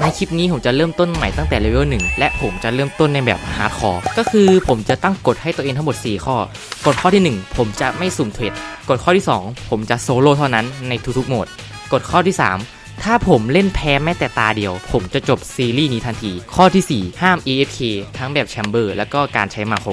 ในคลิปนี้ผมจะเริ่มต้นใหม่ตั้งแต่เลเวล1และผมจะเริ่มต้นในแบบฮาร์ดคอร์ก็คือผมจะตั้งกฎให้ตัวเองทั้งหมด 4 ข้อกฎข้อที่ 1 ผมจะไม่สุ่มเทรดกฎข้อที่ 2 ผมจะโซโล่เท่านั้นในทุกๆโหมดกฎข้อที่ 3 ถ้าผมเล่นแพ้แม้แต่ตาเดียว ผมจะจบซีรีส์นี้ทันที ข้อทีสี่4 ห้าม AFK ทั้งแบบแชมเบอร์และก็การใช้มาโคร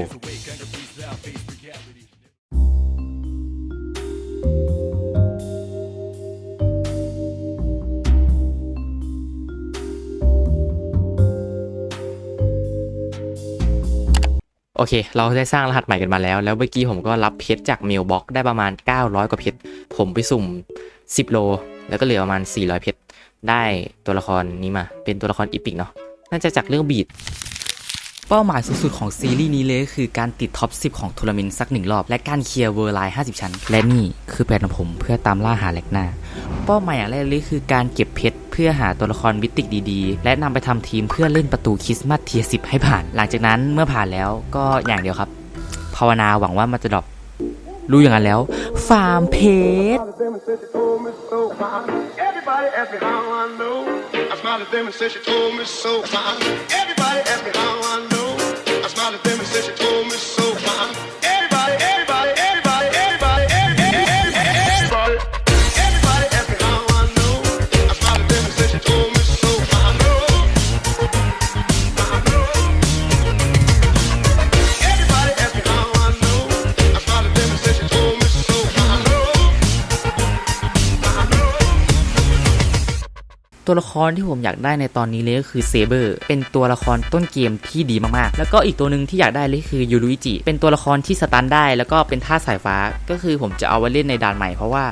โอเค เราได้สร้างรหัสใหม่กันมาแล้ว แล้วเมื่อกี้ผมก็รับเพชรจากเมลบ็อกได้ประมาณ 900 กว่าเพชร ผมไปสุ่ม 10 โล แล้วก็เหลือประมาณ 400 เพชร ได้ตัวละครนี้มา เป็นตัวละครอีพิกเนาะ น่าจะจากเรื่องบีด เป้าหมายสูงสุดของซีรีส์นี้เลยคือการติดท็อป 10 ของทัวร์นาเมนต์สักหนึ่งรอบ และการเคลียร์เวอร์ไลน์50 ชั้น และนี่คือแผนของผมเพื่อตามล่าหาแลกหน้า เป้าหมายอย่างแรกเลยคือการเก็บเพชรเพื่อหาตัวละครมิติกดีๆ และนำไปทำทีมเพื่อเล่นประตูคริสต์มาสเทียสิบให้ผ่าน หลังจากนั้นเมื่อผ่านแล้วก็อย่างเดียวครับ ภาวนาหวังว่ามันจะดรอปรู้อย่างนั้นแล้ว ฟาร์มเพชร Everybody ask me how I know. I smiled at them and said she told me so. ตัวละครที่ผมอยากได้ในตอนนี้เลยก็คือเซเบอร์เป็นตัวละครต้นเกมที่ดีมากๆ แล้วก็อีกตัวหนึ่งที่อยากได้เลยคือยูรุอิจิเป็นตัวละครที่สตันได้ แล้วก็เป็นท่าสายฟ้าก็คือผมจะเอาไว้เล่นในด่านใหม่เพราะว่า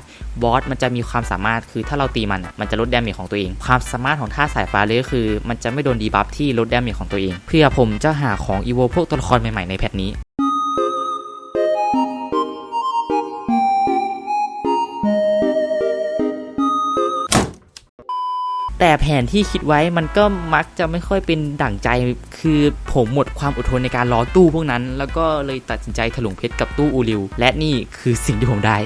บอสมันจะมีความสามารถคือถ้าเราตีมันมันจะลดดาเมจของตัวเอง ความสามารถของท่าสายฟ้าเลยก็คือ มันจะไม่โดนดีบัฟที่ลดดาเมจของตัวเอง เพื่อผมจะหาของอีโวพวกตัวละครใหม่ๆในแพทนี้ แต่แผนที่คิดไว้มันก็มักจะไม่ค่อยเป็นดั่งใจ คือผมหมดความอดทนในการรอตู้พวกนั้น แล้วก็เลยตัดสินใจถลุงเพชรกับตู้อูริว และนี่คือสิ่งที่ผมได้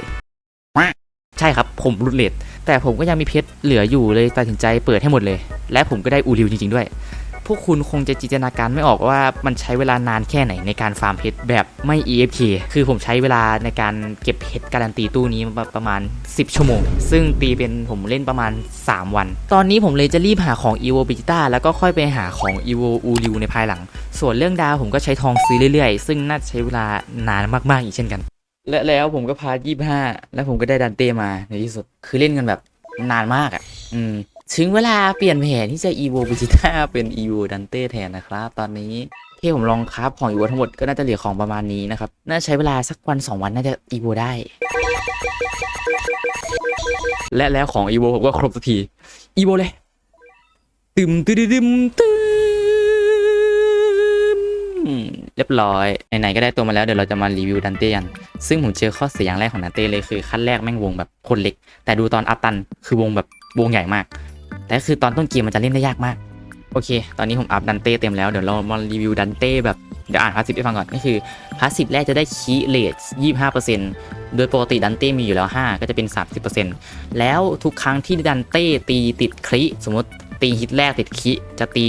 ใช่ครับผมรุดเลดแต่ผมก็ยังมีเพชรเหลืออยู่เลยตัดสินใจเปิดให้หมดเลย และผมก็ได้อูริวจริงๆด้วย พวกคุณคงจะจินตนาการไม่ออกว่ามันใช้เวลานานแค่ไหนในการฟาร์มเพชรแบบไม่ EFK คือผมใช้เวลาในการเก็บเพชรการันตีตู้นี้มาประมาณ 10 ชั่วโมง ซึ่งตีเป็นผมเล่นประมาณ 3 วัน ตอนนี้ผมเลยจะรีบหาของ EVO b e g i t a แล้วก็ค่อยไปหาของ EVO u r i u ในภายหลัง ส่วนเรื่องดาวผมก็ใช้ทองซื้อเรื่อยๆ ซึ่งน่าจะใช้เวลานานมากๆอีกเช่นกัน และแล้วผมก็พา25 แล้วผมก็ได้ดันเต้มาในที่สุด คือเล่นกันแบบนานมากอะ อืม ถึงเวลาเปลี่ยนแผนที่จะ evo v e g e t a เป็น evo dante แทนนะครับ ตอนนี้ที่ผมลองคราฟของ evo ทั้งหมดก็น่าจะเหลือของประมาณนี้นะครับ น่าใช้เวลาสักวัน 2 วันน่าจะ evo ได้ และแล้วของ evo ผมก็ครบสักที evo เลยตึมตึมตึมตึมเรียบร้อยไหนๆก็ได้ตัวมาแล้วเดี๋ยวเราจะมารีวิวดันเต้กัน ซึ่งผมเจอข้อเสียอย่างแรกของดันเต้เลยคือขั้นแรกแม่งวงแบบคนเล็ก แต่ดูตอนอัตันคือวงแบบวงใหญ่มาก แต่คือตอนต้นเกมมันจะเล่นได้ยากมาก โอเค ตอนนี้ผมอัพดันเต้เต็มแล้ว เดี๋ยวเรามารีวิวดันเต้แบบ เดี๋ยวอ่านพาสซีฟให้ฟังก่อน ก็คือพาสซีฟแรกจะได้คีเลท25%โดยปกติดันเต้มีอยู่แล้ว 5 ก็จะเป็น 30%แล้วทุกครั้งที่ดันเต้ตีติดคลิสมมติตีฮิตแรกติดคิจะตี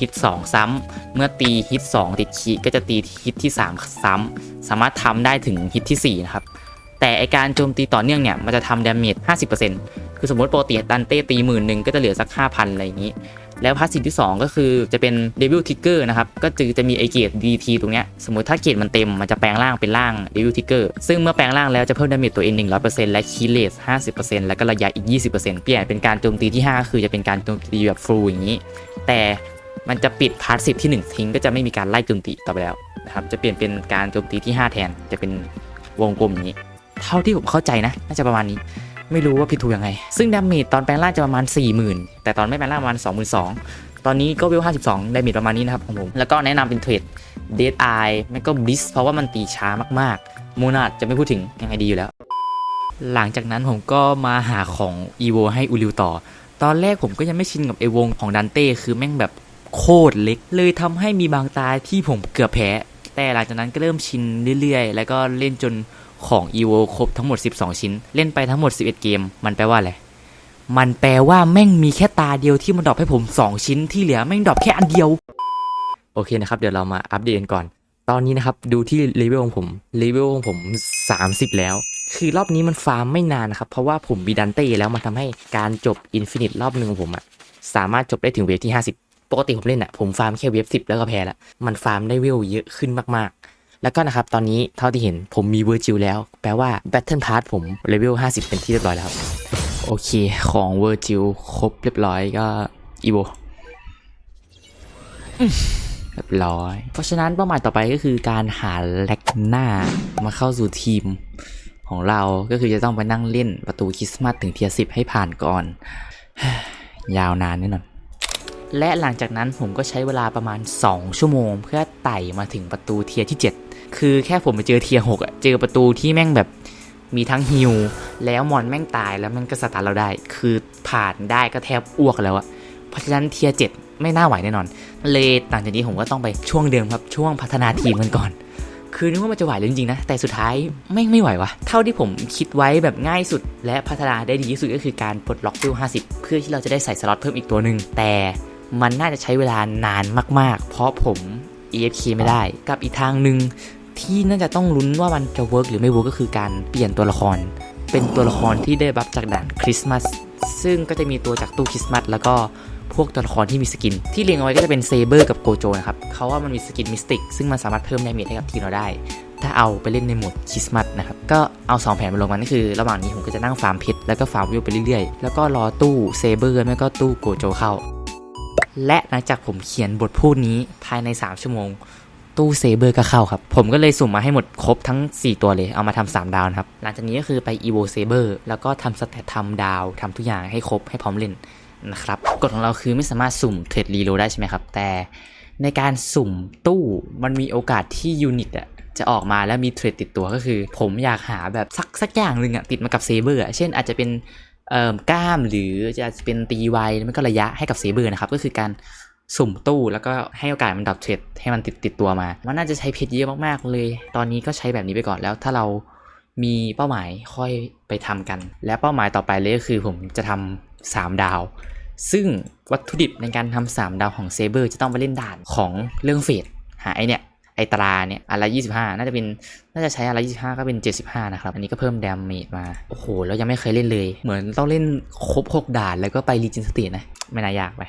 ฮิต2ซ้ำเมื่อตีฮิต2ติดคิก็จะตีฮิตที่ 3 ซ้ำสามารถทำได้ถึงฮิตที่4นะครับ แต่ไอการโจมตีต่อเนื่องเนี่ยมันจะทำดาเมจ50%คือสมมติโปกติดันเต้ตีหมื่นหนึ่งก็จะเหลือสัก 5,000 อะไรอย่างนี้ แล้วพาสซีฟที่ 2 ก็คือจะเป็นเดวิลทิกเกอร์นะครับก็จะจะมีไอเกต DT ตรงเนี้ยสมมติถ้าเกตมันเต็มมันจะแปลงร่างเป็นร่างเดวิลทิกเกอร์ซึ่งเมื่อแปลงร่างแล้วจะเพิ่มดาเมจตัวเอง 100%และคีเลส50%แล้วก็ระยะอีก 20%เปลี่ยนเป็นการโจมตีที่ 5 คือจะเป็นการโจมตีแบบฟูอย่างนี้ แต่มันจะปิดพาสซีฟที่ 1 ทิ้งก็จะไม่มีการไล่โจมตีต่อไปแล้วนะครับจะเปลี่ยนเป็นการโจมตีที่ 5 แทนจะเป็นวงกลมอย่างนี้ เท่าที่ผมเข้าใจนะ น่าจะประมาณนี้ไม่รู้ว่าผิดถูกยังไง ซึ่งดาเมจตอนแปลงร่างจะประมาณ 40,000 แต่ตอนไม่แปลงร่างประมาณ 22,000 ตอนนี้ก็เว52 ดาเมจประมาณนี้นะครับของผม แล้วก็แนะนำเป็นเทรดเดดไอไม่ก็บลิสเพราะว่ามันตีช้ามากๆ มูนาดจะไม่พูดถึงยังไงดีอยู่แล้ว หลังจากนั้นผมก็มาหาของ EVO ให้อูริวต่อ ตอนแรกผมก็ยังไม่ชินกับไอวงของดันเต้คือแม่งแบบโคตรเล็ก เลยทำให้มีบางตาที่ผมเกือบแพ้ แต่หลังจากนั้นก็เริ่มชินเรื่อยๆ แล้วก็เล่นจน ของ EVO ครบทั้งหมด 12 ชิ้น เล่นไปทั้งหมด 11 เกม มันแปลว่าอะไร มันแปลว่าแม่งมีแค่ตาเดียวที่มันดรอปให้ผม 2 ชิ้นที่เหลือแม่งดรอปแค่อันเดียว โอเคนะครับ เดี๋ยวเรามาอัปเดตกันก่อน ตอนนี้นะครับ ดูที่เลเวลของผมเลเวลของผม 30 แล้ว คือรอบนี้มันฟาร์มไม่นานนะครับ เพราะว่าผมบีดันเต้แล้วมันทำให้การจบอินฟินิตรอบหนึ่งของผมอะสามารถจบได้ถึงเวฟที่ 50 ปกติผมเล่นอะผมฟาร์มแค่เวฟ10 แล้วก็แพ้ละมันฟาร์มได้เวลเยอะขึ้นมากๆ แล้วก็นะครับตอนนี้เท่าที่เห็นผมมีเวอร์จิลแล้ว แปลว่า Battle Pass ผมเลเวล50 เป็นที่เรียบร้อยแล้วโอเคของเวอร์จิลครบเรียบร้อยก็อีโวเรียบร้อย เพราะฉะนั้นเป้าหมายต่อไปก็คือการหาแลกหน้ามาเข้าสู่ทีมของเราก็คือจะต้องไปนั่งเล่นประตูคริสต์มาสถึงเทียสิบให้ผ่านก่อน ยาวนานแน่นอน และหลังจากนั้นผมก็ใช้เวลาประมาณ 2 ชั่วโมง เพื่อไต่มาถึงประตูเทียที่ 7 คือแค่ผมไปเจอเทียหกอะเจอประตูที่แม่งแบบมีทั้งฮิวแล้วมอนแม่งตายแล้วมันก็สตาร์ทเราได้ คือผ่านได้ก็แทบอ้วกแล้วอะเพราะฉะนั้นเทียเจ็ดไม่น่าไหวแน่นอน เลยหลังจากนี้ผมก็ต้องไปช่วงเดิมครับช่วงพัฒนาทีมกันก่อน คือนึกว่ามันจะไหวจริงๆนะ แต่สุดท้ายไม่งไม่ไหววะเท่าที่ผมคิดไว้แบบง่ายสุด และพัฒนาได้ดีที่สุดก็คือการปลดล็อกฟิล50 เพื่อที่เราจะได้ใส่สล็อตเพิ่มอีกตัวหนึ่งแต่มันน่าจะใช้เวลานานมาก ๆ เพราะผม EFK ไม่ได้ กับอีกทางหนึ่ง ที่น่าจะต้องลุ้นว่ามันจะเวิร์กหรือไม่เวิร์กก็คือการเปลี่ยนตัวละคร เป็นตัวละครที่ได้บัฟจากด่านคริสต์มาสซึ่งก็จะมีตัวจากตู้คริสต์มาสแล้วก็พวกตัวละครที่มีสกิน ที่เรียงเอาไว้ก็จะเป็นเซเบอร์กับโกโจนะครับเขาว่ามันมีสกินมิสติกซึ่งมันสามารถเพิ่มดาเมจให้กับทีมเราได้ ถ้าเอาไปเล่นในโหมดคริสต์มาสนะครับก็เอา 2 แผนมาลงกันก็คือ ระหว่างนี้ผมก็จะนั่งฟาร์มเพชรแล้วก็ฟาร์มวิวไปเรื่อยๆ แล้วก็รอตู้เซเบอร์ไม่ก็ตู้โกโจเข้า และหลังจากผมเขียนบทพูดนี้ภายใน 3 ชั่วโมง ตู้เซเบอร์ก็เข้าครับ ผมก็เลยสุ่มมาให้หมดครบทั้ง 4 ตัวเลยเอามาทำ3ดาวนะครับ หลังจากนี้ก็คือไป evo saber แล้วก็ทำสแตททำดาวทำทุกอย่างให้ครบให้พร้อมเล่นนะครับกฎของเราคือไม่สามารถสุ่มเทรดรีโลได้ใช่ไหมครับ แต่ในการสุ่มตู้มันมีโอกาสที่ยูนิตอะจะออกมาแล้วมีเทรดติดตัวก็คือ ผมอยากหาแบบสักสักอย่างหนึ่งอะติดมากับเซเบอร์อะเช่นอาจจะเป็นเอ่อกล้ามหรือจะเป็นตีไวแล้วมันก็ระยะให้กับเซเบอร์นะครับ ก็คือการ สุ่มตู้แล้วก็ให้โอกาสมันดับเทรดให้มันติดติดตัวมา มันน่าจะใช้เพชรเยอะมากๆเลย ตอนนี้ก็ใช้แบบนี้ไปก่อนแล้ว ถ้าเรามีเป้าหมายค่อยไปทำกัน และเป้าหมายต่อไปเลยก็คือผมจะทำสามดาว ซึ่งวัตถุดิบในการทำสามดาวของเซเบอร์จะต้องไปเล่นด่านของเรื่องเฟดหาไอเนี่ยไอตราเนี่ยอันละ25 น่าจะเป็น น่าจะใช้อันละ25 ก็เป็น 75 นะครับ อันนี้ก็เพิ่มดาเมจมา โอ้โห แล้วยังไม่เคยเล่นเลย เหมือนต้องเล่นครบ 6 ด่านแล้วก็ไปรีจินสเตทนะ ไม่น่ายากไป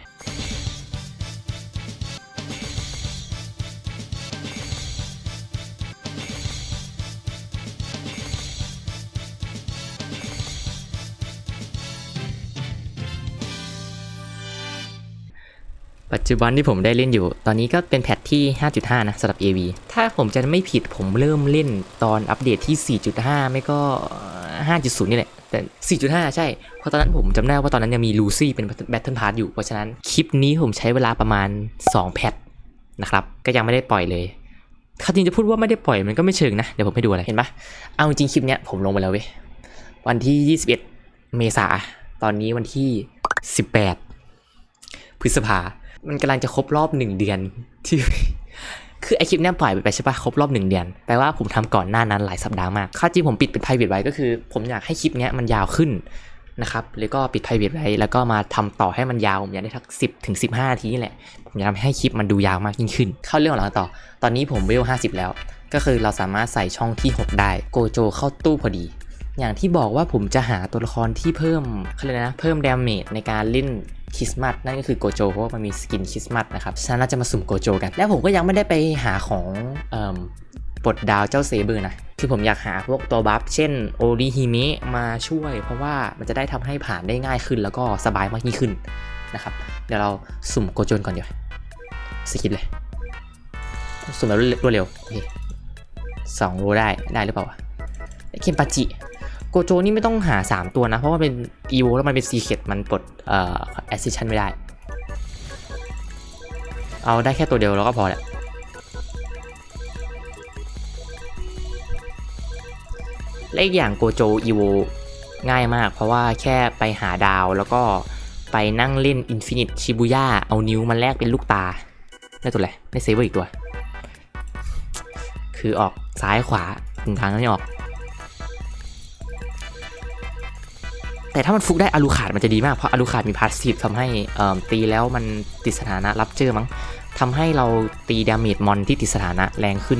ปัจจุบันที่ผมได้เล่นอยู่ ตอนนี้ก็เป็นแพทที่ 5.5 นะสำหรับ AV ถ้าผมจะไม่ผิดผมเริ่มเล่นตอนอัปเดตที่ 4.5 ไม่ก็ 5.0 นี่แหละ แต่ 4.5 ใช่ เพราะตอนนั้นผมจำได้ว่าตอนนั้นยังมีลูซี่เป็นแบทเทิลพาร์ทอยู่ เพราะฉะนั้นคลิปนี้ผมใช้เวลาประมาณ 2 แพทนะครับ ก็ยังไม่ได้ปล่อยเลยถ้าจริงจะพูดว่าไม่ได้ปล่อยมันก็ไม่เชิงนะ เดี๋ยวผมให้ดูอะไร เห็นปะเอาจริงคลิปเนี้ยผมลงไปแล้วเว้ย วันที่ 21 เมษา ตอนนี้วันที่ 18 พฤษภา มันกำลังจะครบรอบหนึ่งเดือนที่คือไอคลิปนี้ปล่อยไปใช่ปะครบรอบหนึ่งเดือนแปลว่าผมทำก่อนหน้านั้นหลายสัปดาห์มากค่าจริงผมปิดเป็น private ไว้ก็คือ ผมอยากให้คลิปนี้มันยาวขึ้นนะครับแล้วก็ปิด private ไว้แล้วก็มาทำต่อให้มันยาวผมอยากได้ทักสิบถึงสิบห้าทีนี่แหละ ผมอยากทำให้คลิปมันดูยาวมากยิ่งขึ้น เข้าเรื่องของเราต่อ ตอนนี้ผมเวลห้าสิบแล้ว ก็คือเราสามารถใส่ช่องที่ 6 ได้โกโจเข้าตู้พอดี อย่างที่บอกว่าผมจะหาตัวละครที่เพิ่มเขาเรียกอะไรนะเพิ่มดาเมจในการเล่น คริสต์มาสนั่นก็คือโกโจเพราะว่ามันมีสกินคริสต์มาสนะครับฉะนั้นเราจะมาสุ่มโกโจกัน แล้วผมก็ยังไม่ได้ไปหาของปลดดาวเจ้าเซเบอร์นะคือผมอยากหาพวกตัวบัฟเช่นโอริฮิมะมาช่วย เพราะว่ามันจะได้ทำให้ผ่านได้ง่ายขึ้น แล้วก็สบายมากยิ่งขึ้นนะครับ เดี๋ยวเราสุ่มโกโจนก่อนเดี๋ยวสกิปเลย สุ่มแบบรวดเร็วสองโลได้ได้หรือเปล่าวะเคนปาจิ โกโจนี่ไม่ต้องหา 3 ตัวนะ เพราะว่าเป็นอีโวแล้วมันเป็นซีเคดมันปลดเอ่อแอสซิชันไม่ได้ เอาได้แค่ตัวเดียวแล้วก็พอแหละและอีกอย่างโกโจอีโวง่ายมาก เพราะว่าแค่ไปหาดาวแล้วก็ไปนั่งเล่นอินฟินิตชิบูย่าเอานิ้วมันแลกเป็นลูกตาได้ตัวอะไรได้เซเวอร์อีกตัว คือออกซ้ายขวาถึงทางนั้นไม่ออก แต่ถ้ามันฟุกได้อลูขาดมันจะดีมาก เพราะอลูขาดมีพาสซีฟทำให้ตีแล้วมันติดสถานะรับเจอมั้งทำให้เราตีดาเมจมอนที่ติดสถานะแรงขึ้น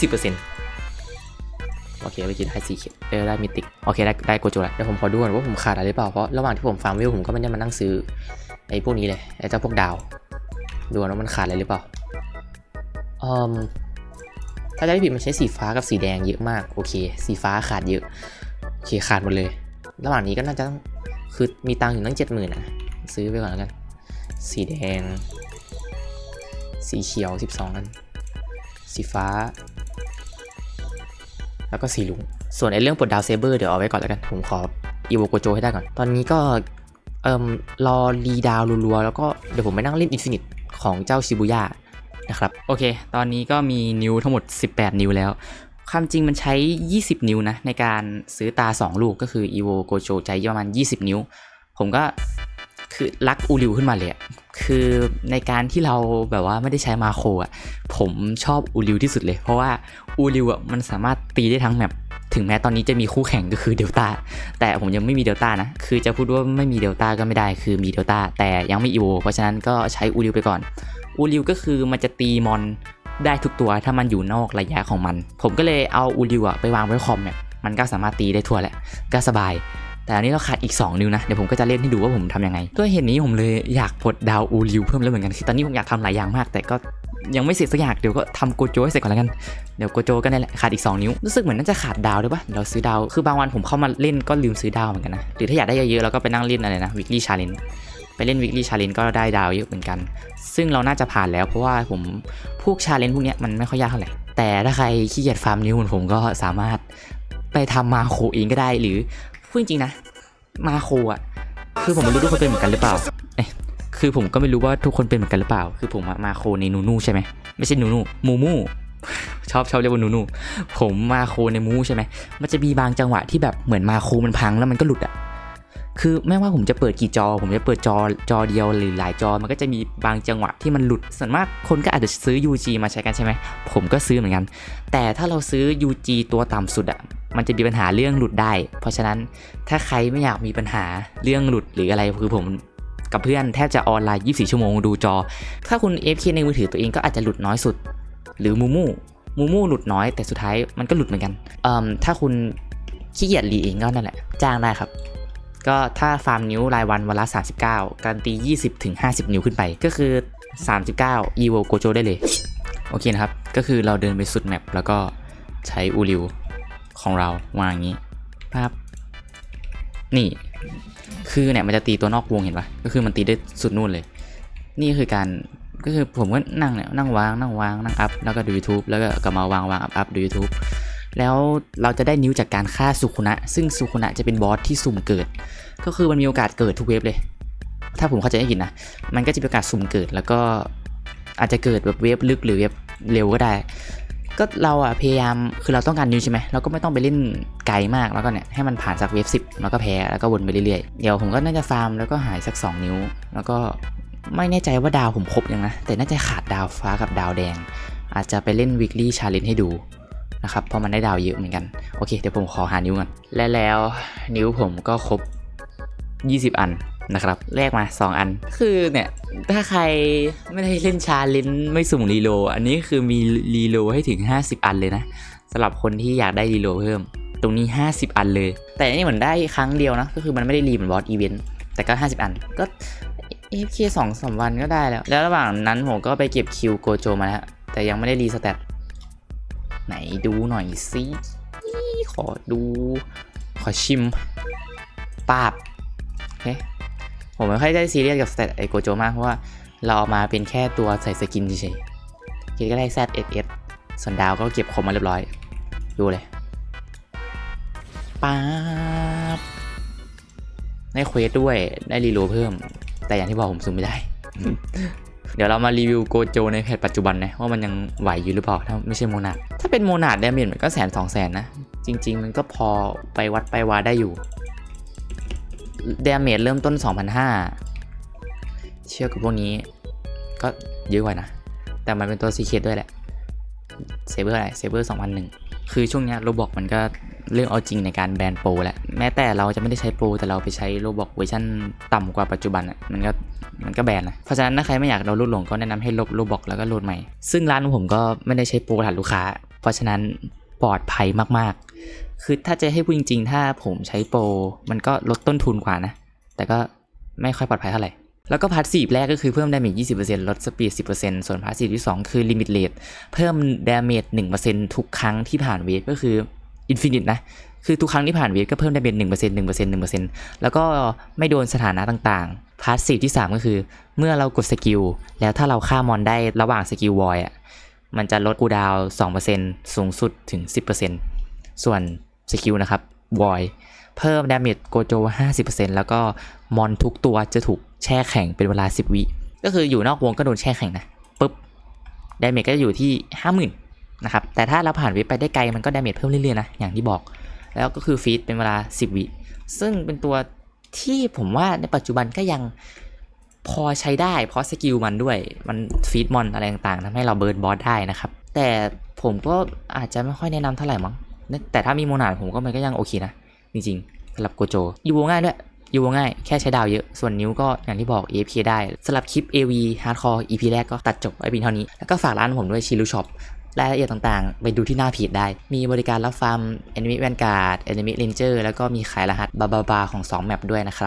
20%โอเคไปกินได้สี่เข็มเออได้มิติกโอเคได้ได้โกโจแล้วเดี๋ยวผมขอดูก่อนว่าผมขาดอะไรหรือเปล่า เพราะระหว่างที่ผมฟาร์มเวลผมก็ไม่ได้มานั่งซื้อไอ้พวกนี้เลยไอ้เจ้าพวกดาว ดูก่อนว่ามันขาดอะไรหรือเปล่าอืมถ้าจะไม่ผิดมันใช้สีฟ้ากับสีแดงเยอะมาก โอเค สีฟ้าขาดเยอะ โอเค ขาดหมดเลย ระหว่างนี้ก็น่าจะต้องคือมีตังค์อยู่ตั้งเจ็ดหมื่นนะซื้อไปก่อนแล้วกัน สีแดง สีเขียว12นั่นสีฟ้า แล้วก็สีลุง ส่วนไอ้เรื่องปลดดาวเซเบอร์เดี๋ยวเอาไว้ก่อนแล้วกัน ผมขออีโวโกโจให้ได้ก่อน ตอนนี้ก็เอ่มรอรีดาวรัวๆ แล้วก็เดี๋ยวผมไปนั่งเล่นอินฟินิตของเจ้าชิบุย่านะครับ โอเค ตอนนี้ก็มีนิ้วทั้งหมด 18 นิ้วแล้ว ความจริงมันใช้ 20 นิ้วนะ ในการซื้อตา 2 ลูกก็คือ evo gojo ใจประมาณ 20 นิ้ว ผมก็คือรักอูริวขึ้นมาเลยคือในการที่เราแบบว่าไม่ได้ใช้มาโครอะผมชอบอูริวที่สุดเลย เพราะว่าอูริวอะมันสามารถตีได้ทั้งแมปถึงแม้ตอนนี้จะมีคู่แข่งก็คือเดลต้าแต่ผมยังไม่มีเดลต้านะ คือจะพูดว่าไม่มีเดลต้าก็ไม่ได้ คือมีเดลต้าแต่ยังไม่อีโวเพราะฉะนั้นก็ใช้อูริวไปก่อนอูริวก็คือมันจะตีมอน ได้ทุกตัวถ้ามันอยู่นอกระยะของมัน ผมก็เลยเอาอูริวอะไปวางไว้คอมเนี่ยมันก็สามารถตีได้ทั่วแหละก็สบาย แต่อันนี้เราขาดอีก 2 นิ้วนะ เดี๋ยวผมก็จะเล่นให้ดูว่าผมทำยังไง ด้วยเหตุนี้ผมเลยอยากปลดดาวอูริวเพิ่มแล้วเหมือนกันคือตอนนี้ผมอยากทำหลายอย่างมาก แต่ก็ยังไม่เสร็จสักอย่างเดี๋ยวก็ทำโกโจให้เสร็จก่อนแล้วกันเดี๋ยวโกโจก็นั่นแหละขาดอีก 2 นิ้ว รู้สึกเหมือนน่าจะขาดดาวด้วยปะเดี๋ยวซื้อดาวคือบางวันผมเข้ามาเล่นก็ลืมซื้อดาวเหมือนกันนะหรือถ้าอยากได้เยอะๆเราก็ไปนั่งเล่นอะไรนะ weekly challenge ไปเล่น weekly challenge ก็ได้ดาวเยอะเหมือนกัน ซึ่งเราน่าจะผ่านแล้วเพราะว่าผมพวก challenge พวกนี้มันไม่ค่อยยากเท่าไหร่ แต่ถ้าใครขี้เกียจฟาร์มนิ้วเหมือนผมก็สามารถไปทำมาโคเองก็ได้หรือพูดจริงๆนะ มาโคอะคือผมไม่รู้ทุกคนเป็นเหมือนกันหรือเปล่าเอ๊ะคือผมก็ไม่รู้ว่าทุกคนเป็นเหมือนกันหรือเปล่า คือผมมาโคในนูนูใช่ไหมไม่ใช่นูนูมูมูชอบชอบเรียกว่านูนูผมมาโคในมูใช่ไหมมันจะมีบางจังหวะที่แบบเหมือนมาโคมันพังแล้วมันก็หลุดอะ คือไม่ว่าผมจะเปิดกี่จอ ผมจะเปิดจอจอเดียวหรือหลายจอ มันก็จะมีบางจังหวะที่มันหลุดส่วนมากคนก็อาจจะซื้อ UG มาใช้กันใช่ไหมผมก็ซื้อเหมือนกัน แต่ถ้าเราซื้อ UG ตัวต่ำสุดอะมันจะมีปัญหาเรื่องหลุดได้ เพราะฉะนั้นถ้าใครไม่อยากมีปัญหาเรื่องหลุดหรืออะไรคือผมกับเพื่อนแทบจะออนไลน์ 24 ชั่วโมงดูจอ ถ้าคุณ FK ในมือถือตัวเองก็อาจจะหลุดน้อยสุด หรือมูมูมูมูหลุดน้อยแต่สุดท้ายมันก็หลุดเหมือนกันเอ่มถ้าคุณขี้เกียจรีเองก็นั่นแหละ จ้างได้ครับ ก็ถ้าฟาร์มนิ้วรายวันวันละ 39 การันตี 20ถึง50 นิ้วขึ้นไป ก็คือ 39 evo gojo ได้เลย โอเคนะครับ ก็คือเราเดินไปสุดแมปแล้วก็ใช้อูริวของเราวางอย่างนี้ปั๊บนี่ คือเนี่ยมันจะตีตัวนอกวงเห็นปะก็คือมันตีได้สุดนู่นเลย นี่คือการก็คือผมก็นั่งเนี่ยนั่งวางนั่งวางนั่งอัพแล้วก็ดู YouTube แล้วก็กลับมาวางวางอัพอัพดู YouTube แล้วเราจะได้นิ้วจากการฆ่าสุคุนะ ซึ่งสุคุนะจะเป็นบอสที่สุ่มเกิด ก็คือมันมีโอกาสเกิดทุกเวฟเลย ถ้าผมเข้าใจไม่ผิดนะ มันก็จะมีโอกาสสุ่มเกิด แล้วก็อาจจะเกิดแบบเวฟลึกหรือเวฟเร็วก็ได้ ก็เราอะพยายาม คือเราต้องการนิ้วใช่ไหมเราก็ไม่ต้องไปเล่นไกลมากแล้วก็เนี่ยให้มันผ่านสักเวฟสิบแล้วก็แพ้แล้วก็วนไปเรื่อยๆ เดี๋ยวผมก็น่าจะฟาร์มแล้วก็หายสัก 2 นิ้ว แล้วก็ไม่แน่ใจว่าดาวผมครบยังนะ แต่น่าจะขาดดาวฟ้ากับดาวแดง อาจจะไปเล่น weekly challenge ให้ดู นะครับ เพราะมันได้ดาวเยอะเหมือนกัน โอเค เดี๋ยวผมขอหานิ้วก่อน และแล้วนิ้วผมก็ครบ 20 อันนะครับแลกมา 2 อัน คือเนี่ย ถ้าใครไม่ได้เล่นชาเลนไม่สุ่มรีโล อันนี้คือมีรีโลให้ถึง 50 อันเลยนะสำหรับคนที่อยากได้รีโลเพิ่ม ตรงนี้ 50 อันเลย แต่อันนี่เหมือนได้ครั้งเดียวนะ ก็คือมันไม่ได้รีเหมือนบอสอีเวนต์แต่ก็ 50 อันก็ AFK สองสามวันก็ได้แล้ว แล้วระหว่างนั้นผมก็ไปเก็บคิวโกโจมาแล้วแต่ยังไม่ได้รีสแตท ไหนดูหน่อยสิขอดู ขอชิมปาบโอเคผมไม่ค่อยได้ซีเรียสกับสเตตไอโกโจมาก เพราะว่าเราเอามาเป็นแค่ตัวใส่สกินเฉยๆคิดก็ได้ Z S S ส่วนดาวก็เก็บครบมาเรียบร้อย ดูเลยป๊าบได้เควสด้วยได้รีโลเพิ่ม แต่อย่างที่บอกผมซูมไม่ได้ เดี๋ยวเรามารีวิวโกโจในแพทปัจจุบันนะว่ามันยังไหวอยู่หรือเปล่าถ้าไม่ใช่โมนาดถ้าเป็นโมนาดดเมจมันก็แสนสองแสนนะ จริง ๆ มันก็พอไปวัดไปวาได้อยู่ดเมจเริ่มต้น 2,500 เชื่อกับพวกนี้ ก็เยอะกว่านะ แต่มันเป็นตัวซีเคดด้วยแหละเซเบอร์อะไรเซเบอร์2,001 คือช่วงเนี้ยโรบอกมันก็เรื่องเอาจริงในการแบนโปรแหล้วแม้แต่เราจะไม่ได้ใช้โปรแต่เราไปใช้โลบอกเวอร์ชันต่ำกว่าปัจจุบันอะมันก็มันก็แบนนะเพราะฉะนั้นถ้าใครไม่อยากโดนลูดหลงก็แนะนำให้ลบโลบอกแล้วก็โหลดใหม่ ซึ่งร้านของผมก็ไม่ได้ใช้โปรฐานลูกค้า เพราะฉะนั้นปลอดภัยมากๆ คือถ้าจะให้พูดจริงๆ ถ้าผมใช้โปรมันก็ลดต้นทุนกว่านะ แต่ก็ไม่ค่อยปลอดภัยเท่าไหร่ แล้วก็พาร์ทสีแรกก็คือเพิ่มดาเมจ20%ลดสปีด 10%ส่วนพาร์ทสีที่ 2 คือลิมิตเลทเพิ่มดาเมจ1%ทุกครั้งที่ผ่านเวฟก็คืออินฟินิตนะคือทุกครั้งที่ผ่านเวฟก็เพิ่มดาเมจ1% 1% 1%แล้วก็ไม่โดนสถานะต่างๆ พาร์ทสีที่ 3 ก็คือ เมื่อเรากดสกิล แล้วถ้าเราฆ่ามอนได้ระหว่างสกิลวอยอะมันจะลดกูดาว2%สูงสุดถึง 10%ส่วนสกิลนะครับวอย เพิ่มดาเมจโกโจ 50%แล้วก็มอนทุกตัวจะถูกแช่แข็งเป็นเวลา 10 วิก็คืออยู่นอกวงก็โดนแช่แข็งนะปุ๊บดาเมจก็จะอยู่ที่ 50,000นะครับแต่ถ้าเราผ่านวิไปได้ไกลมันก็ดาเมจเพิ่มเรื่อยๆนะอย่างที่บอก แล้วก็คือฟีดเป็นเวลา 10 วิซึ่งเป็นตัวที่ผมว่าในปัจจุบันก็ยังพอใช้ได้ เพราะสกิลมันด้วยมันฟีดมอนอะไรต่างๆทำให้เราเบิร์นบอสได้นะครับ แต่ผมก็อาจจะไม่ค่อยแนะนำเท่าไหร่มั้งแต่ถ้ามีโมนาดผมก็มันก็ยังโอเคนะ จริงๆสำหรับโกโจยูโวง่ายด้วยยูโวง่ายแค่ใช้ดาวเยอะ ส่วนนิ้วก็อย่างที่บอก AFK ได้สำหรับคลิป AV Hardcore EP แรกก็ตัดจบไว้เพียงเท่านี้ แล้วก็ฝากร้านผมด้วยชิลูช็อปรายละเอียดต่างๆ ไปดูที่หน้าเพจได้ มีบริการรับฟาร์ม Enemy Vanguard Enemy Ranger แล้วก็มีขายรหัสบาบาบาของ 2 แมปด้วยนะครับ